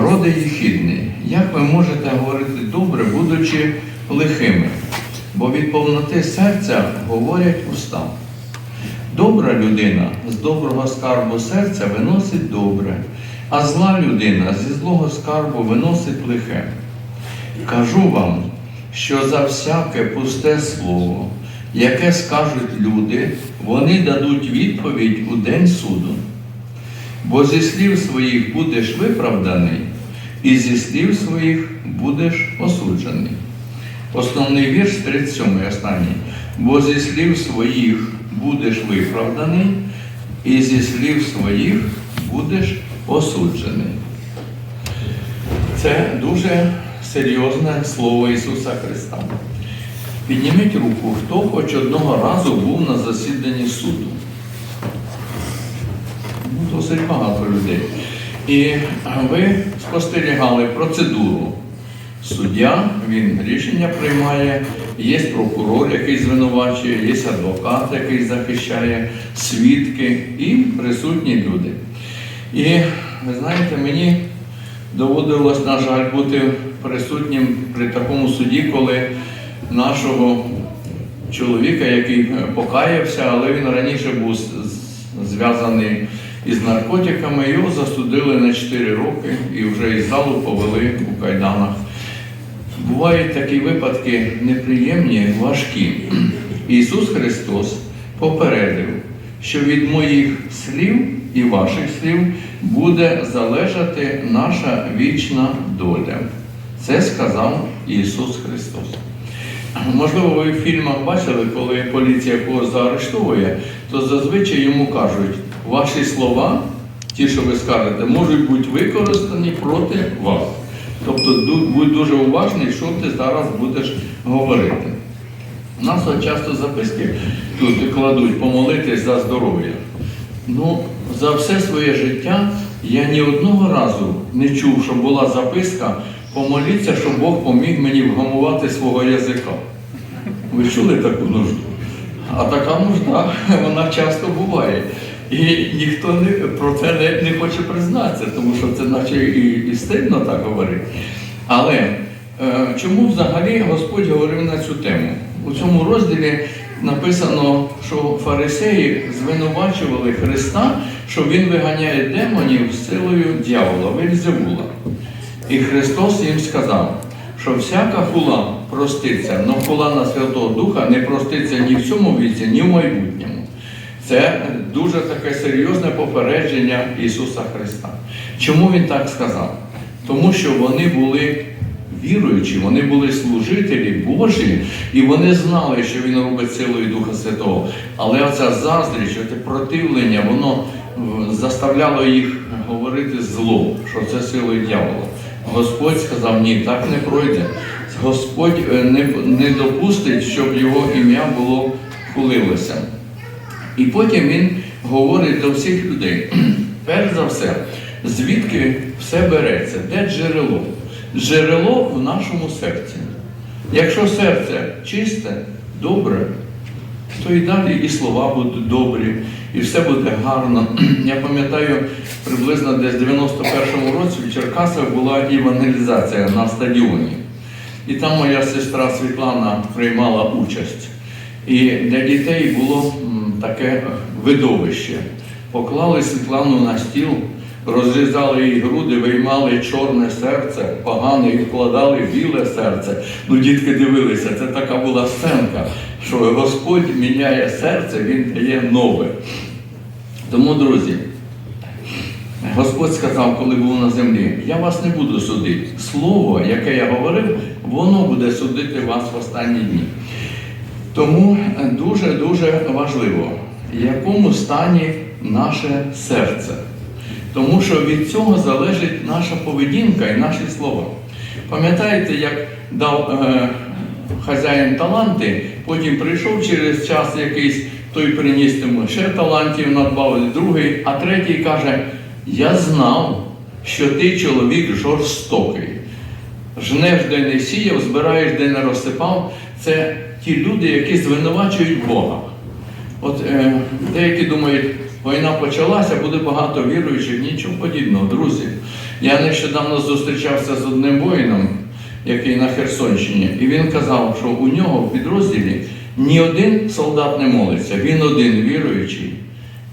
роди їхідний, як ви можете говорити добре, будучи лихими? Бо від повноти серця говорять уста. Добра людина з доброго скарбу серця виносить добре, а зла людина зі злого скарбу виносить лихе. Кажу вам, що за всяке пусте слово, яке скажуть люди, вони дадуть відповідь у день суду. Бо зі слів своїх будеш виправданий, і зі слів своїх будеш осуджений. Основний вірш 37 останній. Бо зі слів своїх будеш виправданий, і зі слів своїх будеш осуджений. Це дуже серйозне слово Ісуса Христа. Підніміть руку, хто хоч одного разу був на засіданні суду. Досить багато людей. І ви спостерігали процедуру. Суддя, він рішення приймає, є прокурор, який звинувачує, є адвокат, який захищає, свідки і присутні люди. І ви знаєте, мені доводилось, на жаль, бути присутнім при такому суді, коли нашого чоловіка, який покаявся, але він раніше був зв'язаний із наркотиками, його засудили на 4 роки і вже із залу повели у кайданах. Бувають такі випадки неприємні, важкі. Ісус Христос попередив, що від моїх слів і ваших слів буде залежати наша вічна доля. Це сказав Ісус Христос. Можливо, ви в фільмах бачили, коли поліція когось заарештовує, то зазвичай йому кажуть, ваші слова, ті, що ви скажете, можуть бути використані проти вас. Тобто будь дуже уважний, що ти зараз будеш говорити. У нас часто записки тут кладуть помолитись за здоров'я. Ну, за все своє життя я ні одного разу не чув, що була записка помоліться, щоб Бог поміг мені вгамувати свого язика. Ви чули таку нужду? А така нужда, вона часто буває. І ніхто не, про це не, не хоче признатися, тому що це наче і, і стидно так говорити. Але е, чому взагалі Господь говорив на цю тему? У цьому розділі написано, що фарисеї звинувачували Христа, що Він виганяє демонів з силою дьявола, Вельзевула. І Христос їм сказав, що всяка хула проститься, але хула на Святого Духа не проститься ні в цьому віці, ні в майбутньому. Це дуже таке серйозне попередження Ісуса Христа. Чому Він так сказав? Тому що вони були віруючі, вони були служителі Божі, і вони знали, що Він робить силою Духа Святого. Але оця заздріч, оце противлення, воно е, заставляло їх говорити зло, що це силою дьявола. Господь сказав, ні, так не пройде. Господь е, не, не допустить, щоб його ім'я було хулилося. І потім він говорить до всіх людей. Перш за все, звідки все береться? Де джерело? Джерело в нашому серці. Якщо серце чисте, добре, то і далі і слова будуть добрі, і все буде гарно. Я пам'ятаю, приблизно десь в 91-му році в Черкасах була евангелізація на стадіоні. І там моя сестра Світлана приймала участь. І для дітей було таке видовище. Поклали Світлану на стіл, розрізали їй груди, виймали чорне серце, погане і вкладали біле серце. Ну, дітки дивилися, це така була сценка, що Господь міняє серце, Він дає нове. Тому, друзі, Господь сказав, коли був на землі, я вас не буду судити. Слово, яке я говорив, воно буде судити вас в останні дні. Тому дуже-дуже важливо, в якому стані наше серце. Тому що від цього залежить наша поведінка і наші слова. Пам'ятаєте, як дав е, хазяїн таланти, потім прийшов через час якийсь, той приніс йому ще талантів надбавив, другий, а третій каже: Я знав, що ти чоловік жорстокий. Жнеш, де не сіяв, збираєш, де не розсипав. Це ті люди, які звинувачують Бога. От е, деякі думають, війна почалася, буде багато віруючих, нічого подібного, друзі. Я нещодавно зустрічався з одним воїном, який на Херсонщині, і він казав, що у нього в підрозділі ні один солдат не молиться, він один віруючий.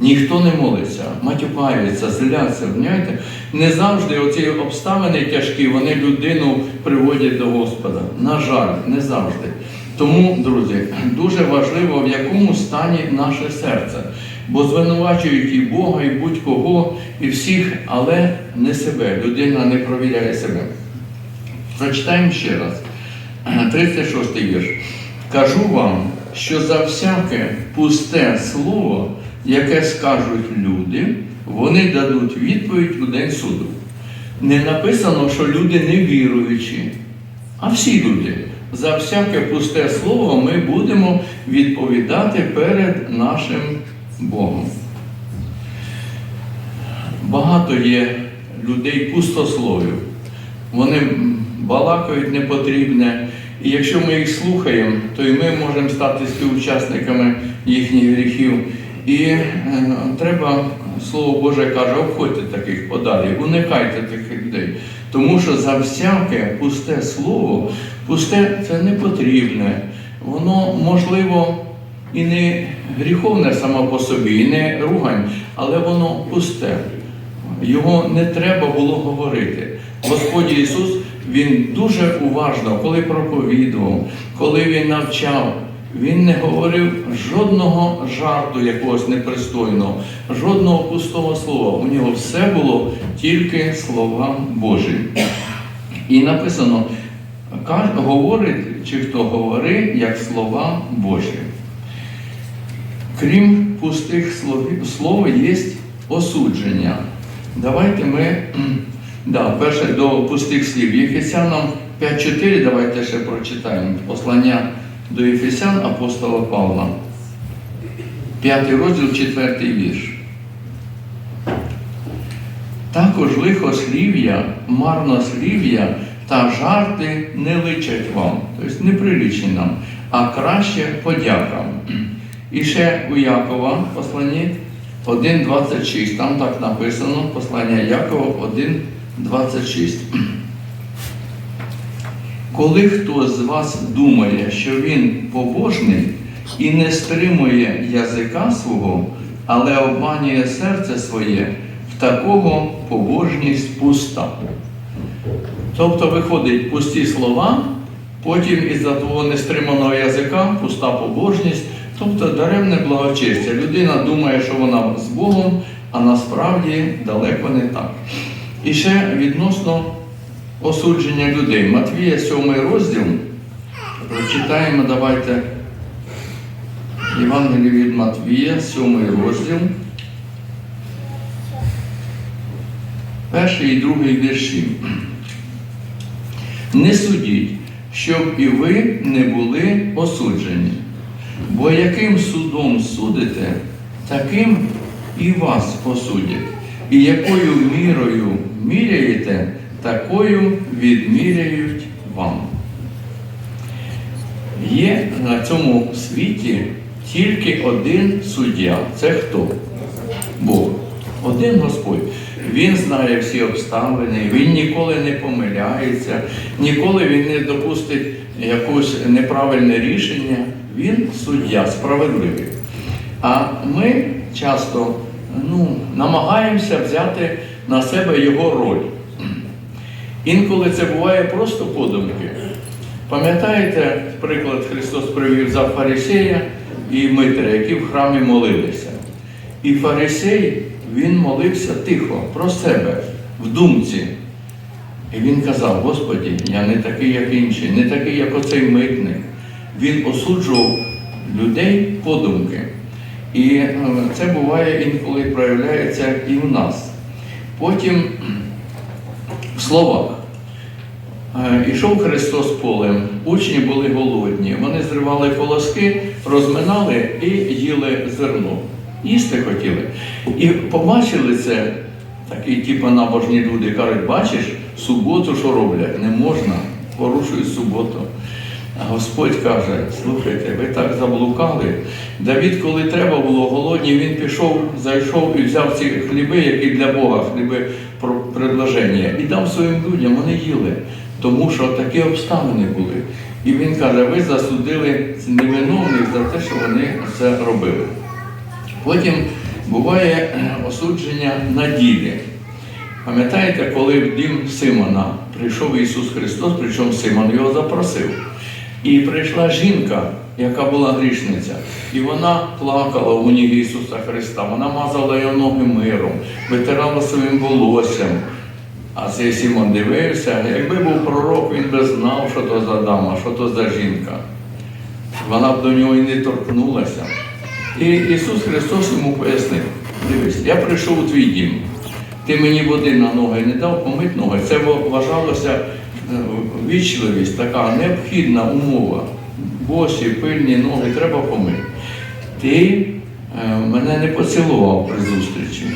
Ніхто не молиться, матюкаються, зляться. Знаєте? Не завжди оці обставини тяжкі, вони людину приводять до Господа. На жаль, не завжди. Тому, друзі, дуже важливо, в якому стані наше серце. Бо звинувачують і Бога, і будь-кого, і всіх, але не себе. Людина не провіряє себе. Прочитаємо ще раз. 36 вірш. Кажу вам, що за всяке пусте слово, яке скажуть люди, вони дадуть відповідь у день суду. Не написано, що люди не віруючі, а всі люди. За всяке пусте слово ми будемо відповідати перед нашим Богом. Багато є людей пустословів. Вони балакають непотрібне. І якщо ми їх слухаємо, то і ми можемо стати співучасниками їхніх гріхів. І е, треба, Слово Боже каже, обходьте таких подалі, уникайте таких людей. Тому що за всяке пусте слово, пусте це не потрібне. Воно можливо і не гріховне само по собі, і не ругань, але воно пусте. Його не треба було говорити. Господь Ісус Він дуже уважно, коли проповідував, коли Він навчав, Він не говорив жодного жарту якогось непристойного, жодного пустого слова. У нього все було тільки слова Божі. І написано, говорить, чи хто говорить, як слова Божі. Крім пустих слов, слов є осудження. Давайте ми, да, перше до пустих слів. Єфесянам 5.4, давайте ще прочитаємо. Послання до Єфесян апостола Павла. П'ятий розділ, четвертий вірш. Також лихослів'я, марнослів'я та жарти не личать вам, тобто не приличні нам, а краще подяка. І ще у Якова посланні 1.26, там так написано, послання Якова 1.26. Коли хтось з вас думає, що він побожний і не стримує язика свого, але обманює серце своє, в такого побожність пуста. Тобто виходить пусті слова, потім із-за того нестриманого язика пуста побожність, тобто даремне благочестя. Людина думає, що вона з Богом, а насправді далеко не так. І ще відносно осудження людей. Матвія 7 розділ. Прочитаємо, давайте Євангеліє від Матвія, 7 розділ. Перший і другий вірші. Не судіть, щоб і ви не були осуджені. Бо яким судом судите, таким і вас осудять. І якою мірою міряєте, такою відміряють вам. Є на цьому світі тільки один суддя. Це хто? Бог. Один Господь. Він знає всі обставини, він ніколи не помиляється, ніколи він не допустить якогось неправильне рішення. Він суддя, справедливий. А ми часто ну, намагаємося взяти на себе його роль. Інколи це буває просто подумки. Пам'ятаєте, приклад Христос привів за фарисея і Митра, які в храмі молилися. І фарисей, він молився тихо, про себе, в думці. І він казав, Господі, я не такий, як інші, не такий, як оцей митник. Він осуджував людей подумки. І е, це буває інколи проявляється і в нас. Потім в словах. Е, Ішов Христос полем, учні були голодні, вони зривали колоски, розминали і їли зерно. Їсти хотіли. І побачили це, такі типу набожні люди кажуть, бачиш, суботу що роблять? Не можна, порушують суботу. А Господь каже, слухайте, ви так заблукали. Давід, коли треба було голодні, він пішов, зайшов і взяв ці хліби, які для Бога, хліби предложення і дав своїм людям, вони їли, тому що такі обставини були. І він каже, ви засудили невиновних за те, що вони це робили. Потім буває е, осудження на ділі. Пам'ятаєте, коли в дім Симона прийшов Ісус Христос, причому Симон його запросив. І прийшла жінка, яка була грішниця, і вона плакала у ніг Ісуса Христа, вона мазала його ноги миром, витирала своїм волоссям. А цей Симон дивився, якби був пророк, він би знав, що то за дама, що то за жінка. Вона б до нього і не торкнулася. І Ісус Христос йому пояснив: дивись, я прийшов у твій дім. Ти мені води на ноги не дав помить ноги. Це вважалося вічливість, така необхідна умова. Босі, пильні ноги треба помити. Ти е, мене не поцілував при зустрічі.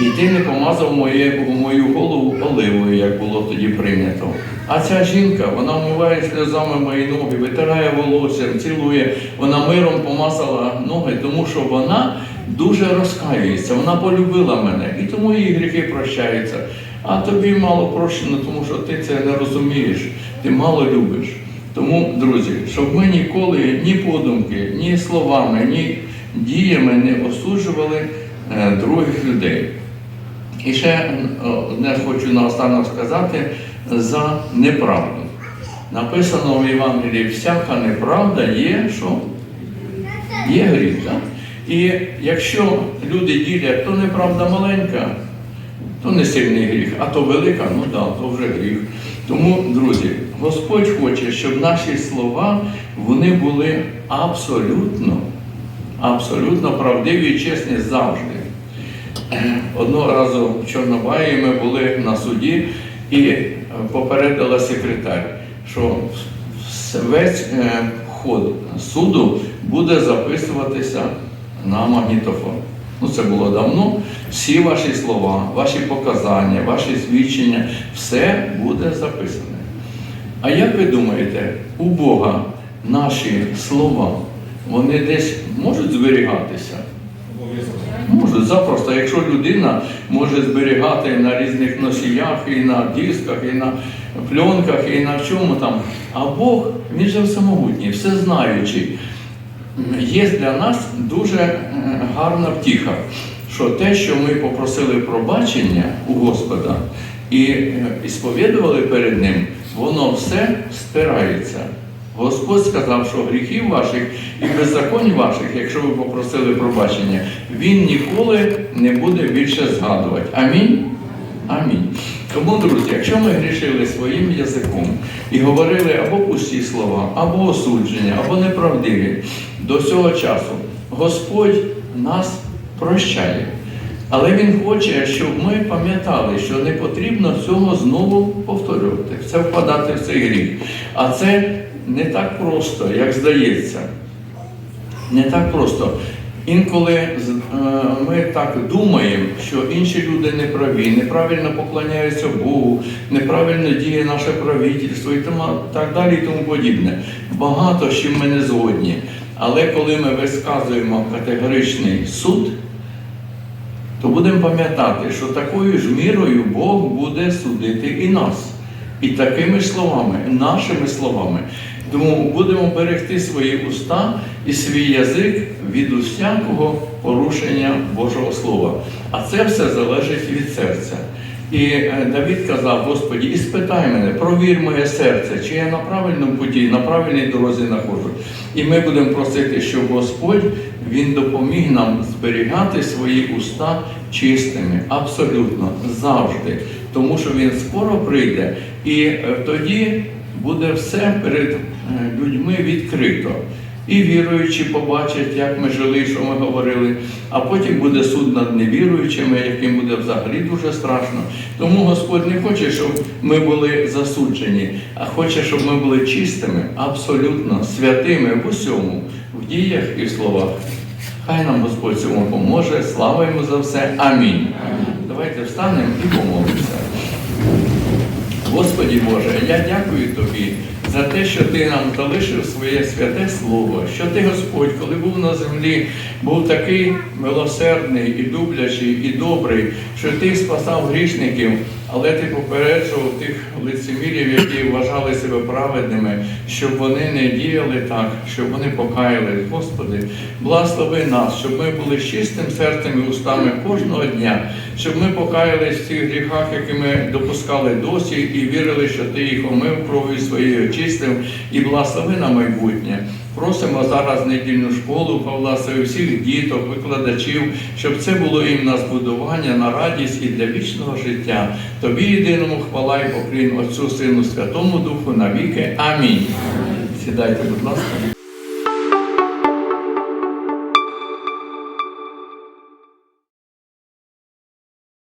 І ти не помазав моє, мою голову оливою, як було тоді прийнято. А ця жінка, вона вмиває сльозами мої ноги, витирає волоссям, цілує, вона миром помазала ноги, тому що вона дуже розкаюється, вона полюбила мене, і тому її гріхи прощаються. А тобі мало прощено, тому що ти це не розумієш, ти мало любиш. Тому, друзі, щоб ми ніколи ні подумки, ні словами, ні діями не осуджували е, других людей. І ще е, одне хочу наостанок сказати за неправду. Написано в Євангелії, всяка неправда є, що є гріх. Так? І якщо люди ділять, то неправда маленька, то не сильний гріх, а то велика, ну да, то вже гріх. Тому, друзі, Господь хоче, щоб наші слова вони були абсолютно, абсолютно правдиві і чесні завжди. Одного разу в Чорнобаї ми були на суді і попередила секретар, що весь е, ход суду буде записуватися на магнітофон. Ну, це було давно. Всі ваші слова, ваші показання, ваші свідчення, все буде записане. А як ви думаєте, у Бога наші слова, вони десь можуть зберігатися? Можуть запросто, якщо людина може зберігати на різних носіях, і на дисках, і на пленках, і на чому там. А Бог, він же всемогутній, всезнаючий. Є для нас дуже е, гарна втіха, що те, що ми попросили пробачення у Господа е, і сповідували перед Ним, воно все стирається. Господь сказав, що гріхів ваших і беззаконь ваших, якщо ви попросили пробачення, Він ніколи не буде більше згадувати. Амінь. Амінь. Тому, друзі, якщо ми грішили своїм язиком і говорили або пусті слова, або осудження, або неправдиві, до цього часу Господь нас прощає. Але Він хоче, щоб ми пам'ятали, що не потрібно цього знову повторювати, це впадати в цей гріх. А це не так просто, як здається. Не так просто. Інколи е, ми так думаємо, що інші люди не праві, неправильно поклоняються Богу, неправильно діє наше правительство і так далі і тому подібне. Багато з чим ми не згодні. Але коли ми висказуємо категоричний суд, то будемо пам'ятати, що такою ж мірою Бог буде судити і нас. І такими словами, нашими словами. Тому будемо берегти свої уста і свій язик від усякого порушення Божого Слова. А це все залежить від серця. І е, Давід казав, Господі, і спитай мене, провір моє серце, чи я на правильному путі, на правильній дорозі знаходжу. І ми будемо просити, щоб Господь Він допоміг нам зберігати свої уста чистими, абсолютно завжди. Тому що Він скоро прийде, і е, тоді буде все перед людьми відкрито. І віруючі побачать, як ми жили, що ми говорили, а потім буде суд над невіруючими, яким буде взагалі дуже страшно. Тому Господь не хоче, щоб ми були засуджені, а хоче, щоб ми були чистими, абсолютно святими в усьому, в діях і в словах. Хай нам Господь цьому поможе. Слава йому за все. Амінь. Давайте встанемо і помолимося. Господі Боже, я дякую Тобі за те, що Ти нам залишив своє святе Слово, що Ти, Господь, коли був на землі, був такий милосердний і люблячий, і добрий, що Ти спасав грішників, Але ти попереджував тих лицемірів, які вважали себе праведними, щоб вони не діяли так, щоб вони покаялись. Господи, благослови нас, щоб ми були чистим серцем і устами кожного дня, щоб ми покаялись в цих гріхах, які ми допускали досі, і вірили, що Ти їх омив кров'ю своєю очистив, і благослови на майбутнє. Просимо зараз недільну школу, благослови всіх діток, викладачів, щоб це було їм на збудування, на радість і для вічного життя. Тобі єдиному хвала і поклін Отцю, Сину, Святому Духу навіки. Амінь. Сідайте, будь ласка.